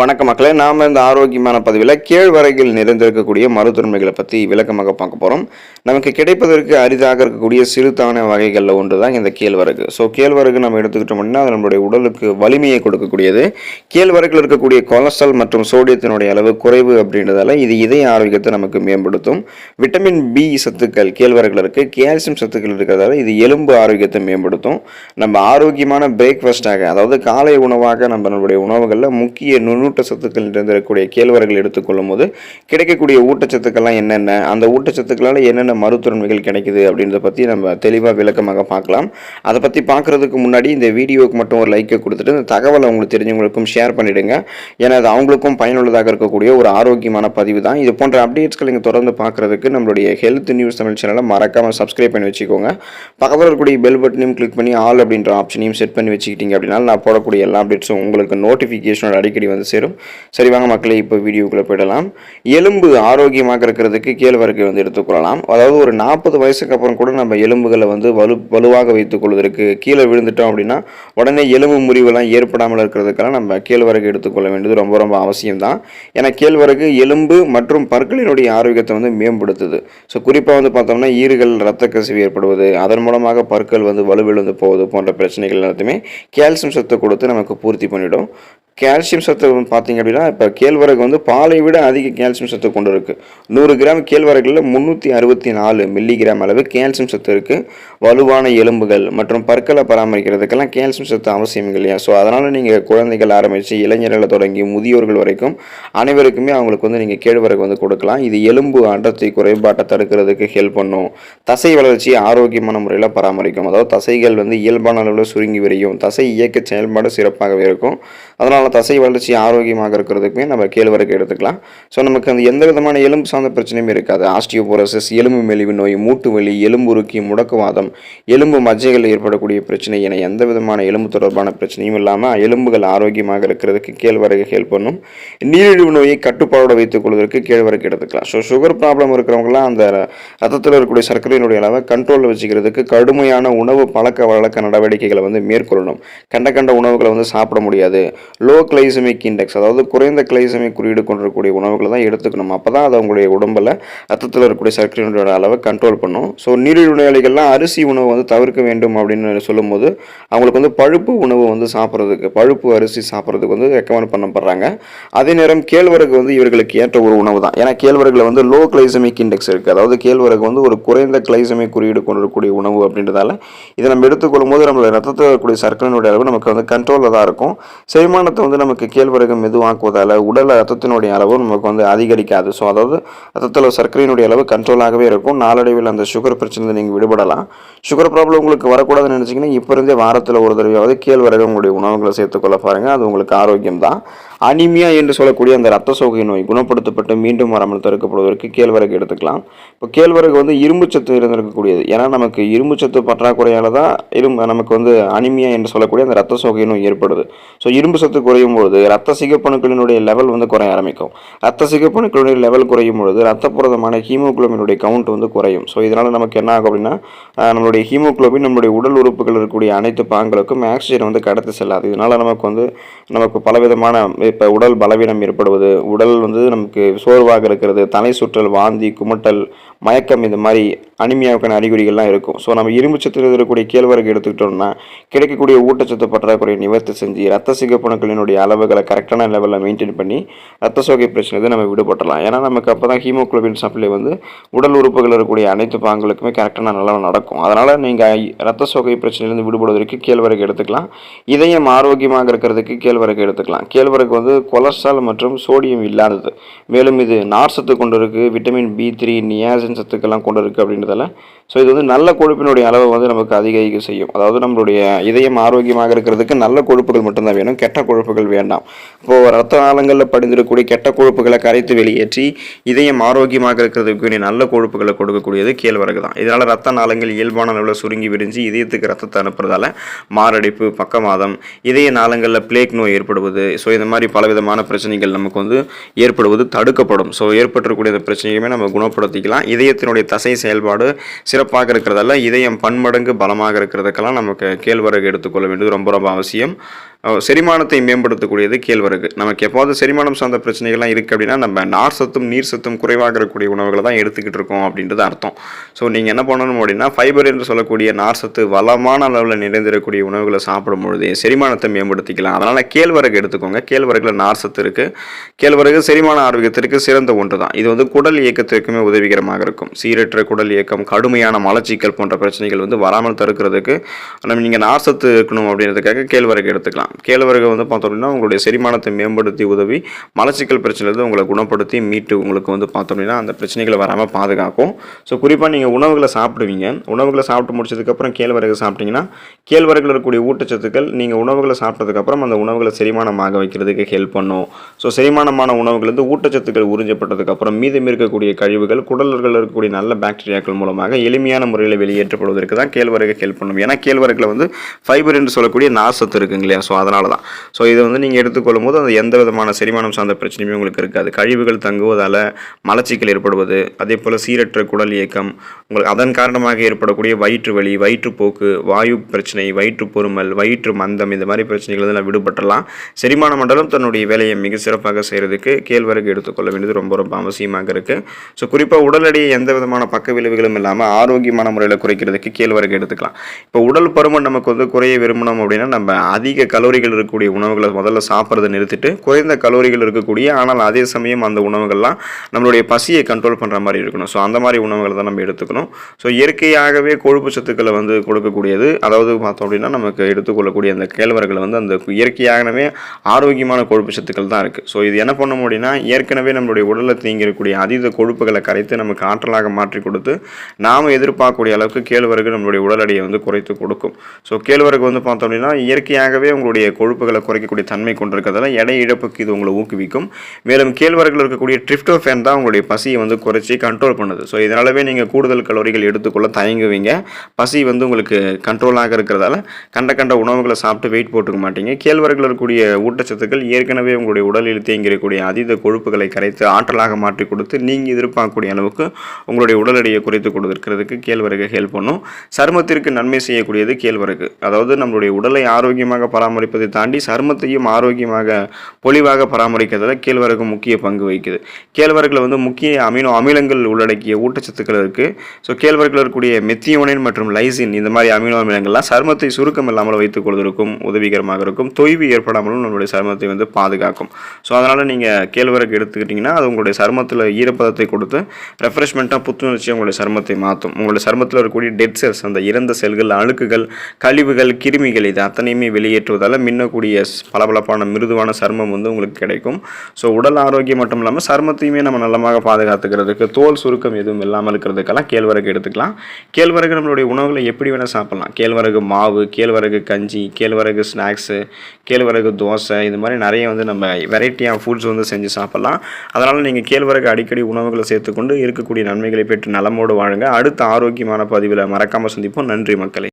வணக்க மக்களே நாம் இந்த ஆரோக்கியமான பதிவில் கேழ்வரையில் நிறைந்திருக்கக்கூடிய மருத்துவமைகளை பற்றி விளக்கமாக பார்க்க போகிறோம் நமக்கு கிடைப்பதற்கு அரிதாக இருக்கக்கூடிய சிறுதான வகைகளில் ஒன்று தான் இந்த கேழ்வரகு. ஸோ கேழ்வரகு நம்ம எடுத்துக்கிட்டோம் அப்படின்னா அது நம்மளுடைய உடலுக்கு வலிமையை கொடுக்கக்கூடியது. கேழ்வரகில் இருக்கக்கூடிய கொலஸ்ட்ரால் மற்றும் சோடியத்தினுடைய அளவு குறைவு அப்படின்றதால இது இதய ஆரோக்கியத்தை நமக்கு மேம்படுத்தும். விட்டமின் பி சத்துக்கள் கேழ்வரகில் இருக்குது கேல்சியம் சத்துக்கள் இருக்கிறதால இது எலும்பு ஆரோக்கியத்தை மேம்படுத்தும். நம்ம ஆரோக்கியமான பிரேக்ஃபாஸ்ட்டாக அதாவது காலை உணவாக நம்ம நம்மளுடைய உணவுகளில் முக்கிய ஊட்டச்சத்துக்கள் சத்துக்கள் நிறைந்திருக்கக்கூடிய கேழ்வரகுகள் எடுத்துக்கொள்ளும் போது கிடைக்கக்கூடிய ஊட்டச்சத்துக்கள்லாம் என்னென்ன? அந்த ஊட்டச்சத்துக்களால் என்னென்ன மருத்துவன்மைகள் கிடைக்குது அப்படின்றத பற்றி நம்ம தெளிவாக விளக்கமாக பார்க்கலாம். அதை பற்றி பார்க்குறதுக்கு முன்னாடி இந்த வீடியோவுக்கு மட்டும் ஒரு லைக்கை கொடுத்துட்டு இந்த தகவலை உங்களுக்கு தெரிஞ்சவங்களுக்கும் ஷேர் பண்ணிவிடுங்க ஏன்னா அது அவங்களுக்கும் பயனுள்ளதாக இருக்கக்கூடிய ஒரு ஆரோக்கியமான பதிவு தான். இது போன்ற அப்டேட்ஸ்கள் நீங்கள் தொடர்ந்து பார்க்குறதுக்கு நம்மளுடைய ஹெல்த் நியூஸ் தமிழ் சேனலை மறக்காமல் சப்ஸ்கிரைப் பண்ணி வச்சுக்கோங்க. பக்கத்தில் இருக்கக்கூடிய பெல் பட்டனையும் கிளிக் பண்ணி ஆல் அப்படின்ற ஆப்ஷனையும் செட் பண்ணி வச்சுக்கிட்டீங்க அப்படின்னா நான் போடக்கூடிய எல்லா அப்டேட்ஸும் உங்களுக்கு நோட்டிஃபிகேஷனோட அடிக்கடி வந்து சேரும். சரி வாங்க மக்களே இப்போ வீடியோக்குள்ளே போயிடலாம். எலும்பு ஆரோக்கியமாக இருக்கிறதுக்கு கேழ்வரகு வந்து எடுத்துக்கொள்ளலாம் அதாவது ஒரு நாற்பது வயசுக்கு அப்புறம் கூட நம்ம எலும்புகளை வந்து வலு வலுவாக வைத்துக் கொள்வதற்கு கீழே விழுந்துட்டோம் அப்படின்னா உடனே எலும்பு முறிவெல்லாம் ஏற்படாமல் இருக்கிறதுக்கெல்லாம் நம்ம கேழ்வரகு எடுத்துக்கொள்ள வேண்டியது ரொம்ப ரொம்ப அவசியம் தான் ஏன்னா கேழ்வரகு எலும்பு மற்றும் பற்களினுடைய ஆரோக்கியத்தை வந்து மேம்படுத்துது. ஸோ குறிப்பாக வந்து பார்த்தோம்னா ஈறுகள் ரத்த கசிவு ஏற்படுவது அதன் மூலமாக பற்கள் வந்து வலுவிழுந்து போவது போன்ற பிரச்சனைகள் எல்லாத்தையுமே கால்சியம் சத்தை கொடுத்து நமக்கு பூர்த்தி பண்ணிவிடும் கால்சியம் சத்து வந்து பார்த்தீங்க அப்படின்னா இப்போ கேழ்வரகு வந்து பாலை விட அதிக கால்சியம் சத்து கொண்டு இருக்குது நூறு கிராம் கேழ்வரகுல முந்நூற்றி அறுபத்தி நாலு மில்லிகிராம் அளவு கால்சியம் சத்து இருக்குது வலுவான எலும்புகள் மற்றும் பற்களை பராமரிக்கிறதுக்கெல்லாம் கால்சியம் சத்து அவசியம் இல்லையா? ஸோ அதனால் நீங்கள் குழந்தைகள் ஆரம்பித்து இளைஞர்களை தொடங்கி முதியோர்கள் வரைக்கும் அனைவருக்குமே அவங்களுக்கு வந்து நீங்கள் கேழ்வரகு வந்து கொடுக்கலாம். இது எலும்பு அடர்த்தி குறைபாட்டை தடுக்கிறதுக்கு ஹெல்ப் பண்ணும். தசை வளர்ச்சியை ஆரோக்கியமான முறையில் பராமரிக்கும். அதாவது தசைகள் வந்து இயல்பான அளவில் சுருங்கி விரியும். தசை இயக்க செயல்பாடு சிறப்பாகவே இருக்கும். அதனால் தசை வளர்ச்சி ஆரோக்கியமாக இருக்கிறதுக்குமே நம்ம கேழ்வரகு எடுத்துக்கலாம். ஸோ நமக்கு அந்த எந்த விதமான எலும்பு சார்ந்த பிரச்சனையுமே இருக்காது. ஆஸ்டியோபோரோசிஸ் எலும்பு மெலிவு நோய் மூட்டு வலி எலும்புருக்கி முடக்குவாதம் எலும்பு மஜ்ஜைகள் ஏற்படக்கூடிய பிரச்சனை என எந்த விதமான எலும்பு தொடர்பான பிரச்சனையும் இல்லாமல் எலும்புகள் ஆரோக்கியமாக இருக்கிறதுக்கு கேழ்வரகு ஹெல்ப் பண்ணும். நீரிழிவு நோயை கட்டுப்பாடோடு வைத்துக் கொள்வதற்கு கேழ்வரகு எடுத்துக்கலாம். ஸோ சுகர் ப்ராப்ளம் இருக்கிறவங்களாம் அந்த ரத்தத்தில் இருக்கக்கூடிய சர்க்கரையினுடைய அளவை கண்ட்ரோலில் வச்சுக்கிறதுக்கு கடுமையான உணவு பழக்க வழக்க நடவடிக்கைகளை வந்து மேற்கொள்ளணும். கண்ட கண்ட உணவுகளை வந்து சாப்பிட முடியாது. லோ லோ கிளைசமிக் இண்டெக்ஸ் அதாவது குறைந்த கிளைசமிக் குறியீடு கொண்டிருக்கக்கூடிய உணவுகளை தான் எடுத்துக்கணும். அப்போ தான் அது அவங்களுடைய உடம்பில் ரத்தத்தில் இருக்கக்கூடிய சர்க்கரையினுடைய அளவை கண்ட்ரோல் பண்ணும். ஸோ நீரிழிவு நோயாளிகள்லாம் அரிசி உணவு வந்து தவிர்க்க வேண்டும் அப்படின்னு சொல்லும்போது அவங்களுக்கு வந்து பழுப்பு உணவு வந்து சாப்பிட்றதுக்கு பழுப்பு அரிசி சாப்பிட்றதுக்கு வந்து ரெக்கமெண்ட் பண்ணப்படுறாங்க. அதே நேரம் கேழ்வரகு வந்து இவர்களுக்கு ஏற்ற ஒரு உணவு தான். ஏன்னா கேழ்வரகுல வந்து லோ கிளைசமிக் இண்டெக்ஸ் இருக்குது அதாவது கேழ்வரகு வந்து ஒரு குறைந்த கிளைசமிக் குறியீடு கொண்டிருக்கக்கூடிய உணவு அப்படின்றதால இதை நம்ம எடுத்துக்கொள்ளும் போது நம்மளுடைய ரத்தத்தில் இருக்கக்கூடிய சர்க்கரையினுடைய அளவு நமக்கு வந்து கண்ட்ரோலில் தான் இருக்கும். செரிமானத்தை வந்து நமக்கு கேழ்வரகு மெதுவாக்குவதால் உடல் ரத்தத்தினுடைய அளவு நமக்கு வந்து அதிகரிக்காது. ஸோ அதாவது ரத்தத்தில் சர்க்கரையினுடைய அளவு கண்ட்ரோலாகவே இருக்கும். நாளடைவில் அந்த சுகர் பிரச்சனை நீங்கள் விடுபடலாம். சுகர் ப்ராப்ளம் உங்களுக்கு வரக்கூடாதுன்னு நினச்சிங்கன்னா இப்போ இருந்தே வாரத்தில் ஒரு தடவையாவது கேழ்வரகு உங்களுடைய உணவுகளை சேர்த்துக்கொள்ள பாருங்கள் அது உங்களுக்கு ஆரோக்கியம் தான் அனிமியா என்று சொல்லக்கூடிய அந்த ரத்த சோகை நோய் குணப்படுத்தப்பட்டு மீண்டும் வராமல் தடுக்கப்படுவதற்கு கேழ்வரகு எடுத்துக்கலாம். இப்போ கேழ்வரகு வந்து இரும்பு சத்து இருந்திருக்கக்கூடியது ஏன்னா நமக்கு இரும்பு சத்து பற்றாக்குறையால் தான் இரும்பு நமக்கு வந்து அனிமியா என்று சொல்லக்கூடிய அந்த ரத்த சோகை நோய் ஏற்படுது. ஸோ இரும்பு சத்து குறையும் பொழுது ரத்த சிகப்பணுக்களினுடைய லெவல் வந்து குறைய ஆரம்பிக்கும். ரத்த சிகப்பணுக்களுடைய லெவல் குறையும் பொழுது ரத்த புரதமான ஹீமோகுளோபினுடைய கவுண்ட் வந்து குறையும். ஸோ இதனால் நமக்கு என்ன ஆகும் அப்படின்னா நம்மளுடைய ஹீமோகுளோபின் நம்மளுடைய உடல் உறுப்புகள் இருக்கக்கூடிய அனைத்து பாங்களுக்கும் ஆக்சிஜன் வந்து கடத்தி செல்லாது. இதனால் நமக்கு வந்து நமக்கு பலவிதமான இப்போ உடல் பலவீனம் ஏற்படுவது உடல் வந்து நமக்கு சோர்வாக இருக்கிறது தலை சுற்றல் வாந்தி குமட்டல் மயக்கம் இந்த மாதிரி அனிமியாவுக்கான அறிகுறிகள்லாம் இருக்கும். ஸோ நம்ம இரும்பு சத்து இருக்கக்கூடிய கேழ்வரகு எடுத்துக்கிட்டோம்னா கிடைக்கக்கூடிய ஊட்டச்சத்து பற்றாக்குறையை நிவர்த்தி செஞ்சு ரத்த சிகப்பணுக்களினுடைய அளவுகளை கரெக்டான லெவலில் மெயின்டைன் பண்ணி ரத்த சோகை பிரச்சனை நம்ம விடுபட்டலாம் ஏன்னா நமக்கு அப்போ தான் ஹீமோகுளோபின் சப்ளை வந்து உடல் உறுப்புகள் இருக்கக்கூடிய அனைத்து பாங்களுக்குமே கரெக்டான நல்லா நடக்கும். அதனால் நீங்கள் ரத்த சோகை பிரச்சனையிலேருந்து விடுபடுவதற்கு கேழ்வரகு எடுத்துக்கலாம். இதயம் ஆரோக்கியமாக இருக்கிறதுக்கு கேழ்வரகு எடுத்துக்கலாம். கேழ்வரகு வந்து கொலஸ்ட்ரால் மற்றும் சோடியம் இல்லாதது. மேலும் இது நார் சத்து கொண்டு இருக்குது விட்டமின் பி த்ரீ நியாசின் சத்துக்கெல்லாம் கொண்டு இருக்குது அப்படின்றதால. ஸோ இது வந்து நல்ல கொழுப்பினுடைய அளவை வந்து நமக்கு அதிகரிக்க செய்யும். அதாவது நம்மளுடைய இதயம் ஆரோக்கியமாக இருக்கிறதுக்கு நல்ல கொழுப்புகள் மட்டும்தான் வேணும். கெட்ட கொழுப்புகள் வேண்டாம். இப்போது ரத்த நாளங்களில் படிந்திருக்கக்கூடிய கெட்ட கொழுப்புகளை கரைத்து வெளியேற்றி இதயம் ஆரோக்கியமாக இருக்கிறதுக்கு நல்ல கொழுப்புகளை கொடுக்கக்கூடியது கேழ்வரகு தான். இதனால் ரத்த நாளங்கள் இயல்பான அளவில் சுருங்கி விரிஞ்சு இதயத்துக்கு ரத்தத்தை அனுப்புறதால மாரடைப்பு பக்கவாதம் இதய நாளங்களில் பிளேக் நோய் ஏற்படுவது ஸோ இந்த மாதிரி பலவிதமான பிரச்சனைகள் நமக்கு வந்து ஏற்படுவது தடுக்கப்படும். ஸோ ஏற்பட்டிருக்கக்கூடிய பிரச்சனையுமே நம்ம குணப்படுத்திக்கலாம். இதயத்தினுடைய தசை செயல்பாடு சிறப்பாக இருக்கிறதல்ல இதயம் பன்மடங்கு பலமாக இருக்கிறதுக்கெல்லாம் நமக்கு கேழ்வரகு எடுத்துக்கொள்ள வேண்டியது ரொம்ப ரொம்ப அவசியம். செரிமானத்தை மேம்படுத்தக்கூடியது கேழ்வரகு. நமக்கு எப்போது செரிமானம் சார்ந்த பிரச்சனைகள்லாம் இருக்குது அப்படின்னா நம்ம நார் சத்தும் நீர் சத்தும் குறைவாக இருக்கக்கூடிய உணவுகளை தான் எடுத்துக்கிட்டு இருக்கோம் அப்படின்றது அர்த்தம். ஸோ நீங்கள் என்ன பண்ணணும் அப்படின்னா ஃபைபர் என்று சொல்லக்கூடிய நார் சத்து வளமான அளவில் நிறைந்திருக்கக்கூடிய உணவுகளை சாப்பிடும் பொழுது செரிமானத்தை மேம்படுத்திக்கலாம். அதனால் கேழ்வரகு எடுத்துக்கோங்க. கேழ்வரகுல நார் சத்து இருக்குது கேழ்வரகு செரிமான ஆரோக்கியத்திற்கு சிறந்த ஒன்று தான். இது வந்து குடல் இயக்கத்திற்குமே உதவிகரமாக இருக்கும். சீரற்ற குடல் இயக்கம் கடுமையான மலச்சிக்கல் போன்ற பிரச்சனைகள் வந்து வராமல் தடுக்கிறதுக்கு நம்ம நீங்கள் நார் சத்து இருக்கணும் அப்படின்றதுக்காக கேழ்வரகு எடுத்துக்கலாம். கேழ்வரகு வந்து பார்த்தோம் அப்படின்னா உங்களுடைய செரிமானத்தை மேம்படுத்தி உதவி மலச்சிக்கல் பிரச்சனையிலிருந்து உங்களை குணப்படுத்தி மீட்டு உங்களுக்கு வந்து பார்த்தோம் அப்படின்னா அந்த பிரச்சனைகளை வராமல் பாதுகாக்கும். ஸோ குறிப்பாக நீங்கள் உணவுகளை சாப்பிடுவீங்க. உணவுகளை சாப்பிட்டு முடிச்சதுக்கப்புறம் கேழ்வரகு சாப்பிட்டீங்கன்னா கேழ்வரகில் இருக்கக்கூடிய ஊட்டச்சத்துக்கள் நீங்கள் உணவுகளை சாப்பிட்டதுக்கப்புறம் அந்த உணவுகளை செரிமானமாக வைக்கிறதுக்கு ஹெல்ப் பண்ணும். ஸோ செரிமானமான உணவுகள் வந்து ஊட்டச்சத்துக்கள் உறிஞ்சப்பட்டதுக்கப்புறம் மீதம் இருக்கக்கூடிய கழிவுகள் குடல்களில் இருக்கக்கூடிய நல்ல பாக்டீரியாக்கள் மூலமாக எளிமையான முறையில் வெளியேற்றப்படுவதற்கு தான் கேழ்வரகு ஹெல்ப் பண்ணும். ஏன்னா கேழ்வரகுல வந்து ஃபைபர் என்று சொல்லக்கூடிய நார்சத்து இருக்குங்க இல்லையா? ஸோ அதனால தான் ஸோ இதை வந்து நீங்கள் எடுத்துக்கொள்ளும் போது அது எந்த விதமான செரிமானம் சார்ந்த பிரச்சனையுமே உங்களுக்கு இருக்காது. கழிவுகள் தங்குவதால் மலச்சிக்கல் ஏற்படுவது அதே போல் சீரற்ற குடல் இயக்கம் உங்களுக்கு அதன் காரணமாக ஏற்படக்கூடிய வயிற்று வலி வயிற்றுப்போக்கு வாயு பிரச்சனை வயிற்று பொறுமல் வயிற்று மந்தம் இந்த மாதிரி பிரச்சனைகள் எல்லாம் விடுபட்டலாம் செரிமான மண்டலம் தன்னுடைய வேலையை மிக சிறப்பாக செய்கிறதுக்கு கேழ்வரகு எடுத்துக்கொள்ள வேண்டியது ரொம்ப ரொம்ப அவசியமாக இருக்குது ஸோ குறிப்பாக உடல் எடையை எந்த விதமான பக்க விளைவுகளும் இல்லாமல் ஆரோக்கியமான முறையில் குறைக்கிறதுக்கு கேழ்வரகு எடுத்துக்கலாம். இப்போ உடல் பருமன் நமக்கு வந்து குறைய விரும்பணும் அப்படின்னா நம்ம அதிக கலோரிகள் இருக்கக்கூடிய உணவுகளை முதல்ல சாப்பிட்றதை நிறுத்திட்டு குறைந்த கலோரிகள் இருக்கக்கூடிய ஆனால் அதே சமயம் அந்த உணவுகள்லாம் நம்மளுடைய பசியை கண்ட்ரோல் பண்ணுற மாதிரி இருக்கணும். ஸோ அந்த மாதிரி உணவுகளை தான் நம்ம எடுத்துக்கணும். ஸோ இயற்கையாகவே கொழுப்பு சத்துக்களை வந்து கொடுக்கக்கூடியது அதாவது பார்த்தோம் அப்படின்னா நமக்கு எடுத்துக்கொள்ளக்கூடிய அந்த கேழ்வரகுல வந்து அந்த இயற்கையாகவே ஆரோக்கியமான கொழுப்பு சத்துக்கள் தான் இருக்குது ஸோ இது என்ன பண்ணும் அப்படின்னா ஏற்கனவே நம்மளுடைய உடலில் தீங்கிருக்கக்கூடிய அதீத கொழுப்புகளை கரைத்து நமக்கு ஆற்றலாக மாற்றி கொடுத்து நாம் எதிர்பார்க்கக்கூடிய அளவுக்கு கேழ்வரகு நம்மளுடைய உடல் எடையை வந்து குறைத்து கொடுக்கும். ஸோ கேழ்வரகு வந்து பார்த்தோம் அப்படின்னா இயற்கையாகவே உங்களுடைய கொழுப்புகளை குறைக்கக்கூடிய தன்மை கொண்டிருக்கிறதால எடை இழப்புக்கு இது உங்களை ஊக்குவிக்கும். மேலும் கேழ்வரகில் இருக்கக்கூடிய ட்ரிப்டோஃபேன் தான் உங்களுடைய பசியை வந்து குறைச்சி கண்ட்ரோல் பண்ணுது. ஸோ இதனாலவே நீங்கள் கூடுதல் கலோரிகள் எடுத்துக்கொள்ள தயங்குவீங்க. பசி வந்து உங்களுக்கு கண்ட்ரோலாக இருக்கிறதால கண்ட கண்ட உணவுகளை சாப்பிட்டு வெயிட் போட்டுக்க மாட்டீங்க. கேழ்வரகில் இருக்கக்கூடிய ஊட்டச்சத்துக்கள் ஏற்கனவே உங்களுடைய உடலில் தேங்கியிருக்கக்கூடிய அதீத கொழுப்புகளை கரைத்து ஆற்றலாக மாற்றி கொடுத்து நீங்கள் எதிர்பார்க்கக்கூடிய அளவுக்கு உங்களுடைய உடல் எடையை குறைத்து கொடுக்கிறதுக்கு கேழ்வரகு ஹெல்ப் பண்ணும். சருமத்திற்கு நன்மை செய்யக்கூடியது கேழ்வரகு. அதாவது நம்மளுடைய உடலை ஆரோக்கியமாக பராமரிப்பதை தாண்டி சருமத்தையும் ஆரோக்கியமாக பொலிவாக பராமரிக்கிறதுல கேழ்வரகு முக்கிய பங்கு வகிக்குது. கேழ்வரகுல வந்து முக்கிய அமினோ அமிலங்கள் உள்ளடக்கிய ஊட்டச்சத்துக்கள் இருக்குது ஸோ கேழ்வரகுல இருக்கக்கூடிய மெத்தியோனின் மற்றும் லைசின் இந்த மாதிரி அமினோ அமிலங்கள்லாம் சருமத்தை சுருக்கம் இல்லாமல் வைத்துக் கொள்வதற்கும் உதவிகரமாக இருக்கும். தொய்வு ஏற்படாமலும் நம்மளுடைய சருமத்தை வந்து பாதுகாக்கும். ஸோ அதனால் நீங்கள் கேழ்வரகு எடுத்துக்கிட்டிங்கன்னா அது உங்களுடைய சருமத்தில் ஈரப்பதத்தை கொடுத்து ரெஃப்ரெஷ்மெண்ட்டாக புத்துணர்ச்சியாக உங்களுடைய சருமத்தை மாற்றும். உங்களுடைய சருமத்தில் இருக்கக்கூடிய டெட் செல்ஸ் அந்த இறந்த செல்கள் அழுக்குகள் கழிவுகள் கிருமிகள் இது அத்தனையுமே வெளியேற்றுவதால் மின்னக்கூடிய ஸ்- பளபளப்பான மிருதுவான சர்மம் வந்து உங்களுக்கு கிடைக்கும். ஸோ உடல் ஆரோக்கியம் மட்டும் இல்லாமல் சர்மத்தையுமே நம்ம நல்லமாக பாதுகாத்துக்கிறதுக்கு தோல் சுருக்கம் எதுவும் இல்லாமல் இருக்கிறதுக்கெல்லாம் கேழ்வரகு எடுத்துக்கலாம். கேழ்வரகு நம்மளுடைய உணவுகளை எப்படி வேணால் சாப்பிட்லாம். கேழ்வரகு மாவு கேழ்வரகு கஞ்சி கேழ்வரகு ஸ்நாக்ஸு கேழ்வரகு தோசை இது மாதிரி நிறைய வந்து நம்ம வெரைட்டியாக ஃபுட்ஸ் வந்து செஞ்சு சாப்பிட்லாம். அதனால் நீங்கள் கேழ்வரகு அடிக்கடி உணவுகளை சேர்த்துக்கொண்டு இருக்கக்கூடிய நன்மைகளை பெற்று நலமோடு வாழுங்க. அடுத்த ஆரோக்கியமான பதிவில் மறக்காமல் சந்திப்போம். நன்றி மக்களே.